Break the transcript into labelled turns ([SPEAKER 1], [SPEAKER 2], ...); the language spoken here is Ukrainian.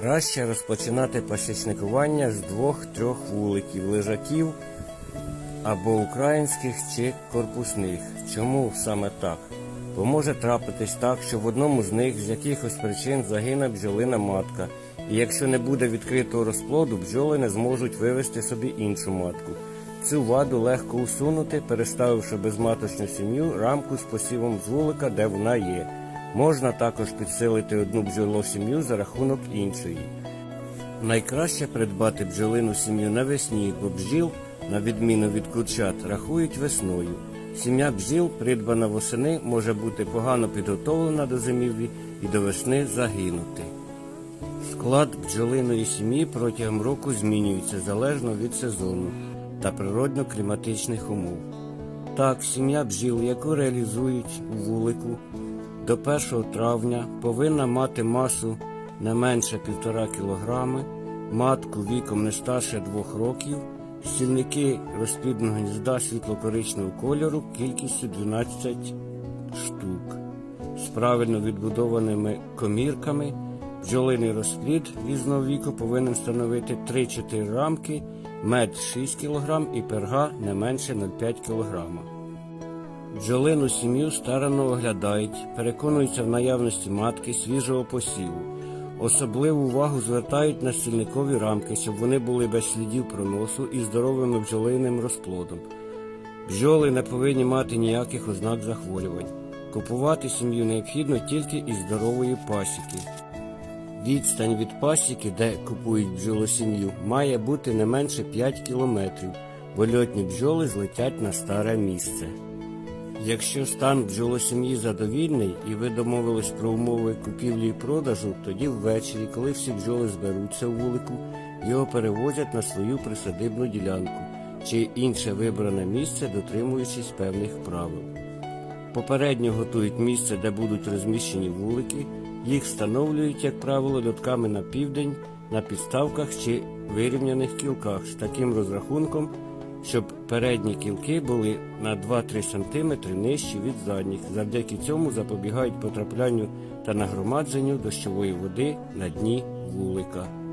[SPEAKER 1] Краще розпочинати пасічникування з двох-трьох вуликів, лежаків або українських чи корпусних. Чому саме так? Бо може трапитись так, що в одному з них з якихось причин загине бджолина матка, і якщо не буде відкритого розплоду, бджоли не зможуть вивести собі іншу матку. Цю ваду легко усунути, переставивши безматочну сім'ю рамку з посівом з вулика, де вона є. Можна також підсилити одну бджолу сім'ю за рахунок іншої. Найкраще придбати бджолину сім'ю навесні, бо бджіл, на відміну від курчат, рахують весною. Сім'я бджіл, придбана восени, може бути погано підготовлена до зимівлі і до весни загинути. Склад бджолиної сім'ї протягом року змінюється залежно від сезону та природно-кліматичних умов. Так, сім'я бджіл, яку реалізують у вулику до 1 травня, повинна мати масу не менше 1,5 кг, матку віком не старше 2 років, стільники розплідного гнізда світло-коричневого кольору кількістю 12 штук з правильно відбудованими комірками. Бджолиний розплід різного віку повинен становити 3-4 рамки, мед 6 кг і перга не менше 0,5 кг. Бджолину сім'ю старанно оглядають, переконуються в наявності матки свіжого посіву. Особливу увагу звертають на стільникові рамки, щоб вони були без слідів проносу і здоровим бджолиним розплодом. Бджоли не повинні мати ніяких ознак захворювань. Купувати сім'ю необхідно тільки із здорової пасіки. Відстань від пасіки, де купують бджолосім'ю, має бути не менше 5 кілометрів, бо льотні бджоли злетять на старе місце. Якщо стан бджолосім'ї задовільний і ви домовились про умови купівлі і продажу, тоді ввечері, коли всі бджоли зберуться у вулику, його перевозять на свою присадибну ділянку чи інше вибране місце, дотримуючись певних правил. Попередньо готують місце, де будуть розміщені вулики. Їх встановлюють, як правило, льотками на південь, на підставках чи вирівняних кілках з таким розрахунком, щоб передні кілки були на 2-3 см нижчі від задніх. Завдяки цьому запобігають потраплянню та нагромадженню дощової води на дні вулика.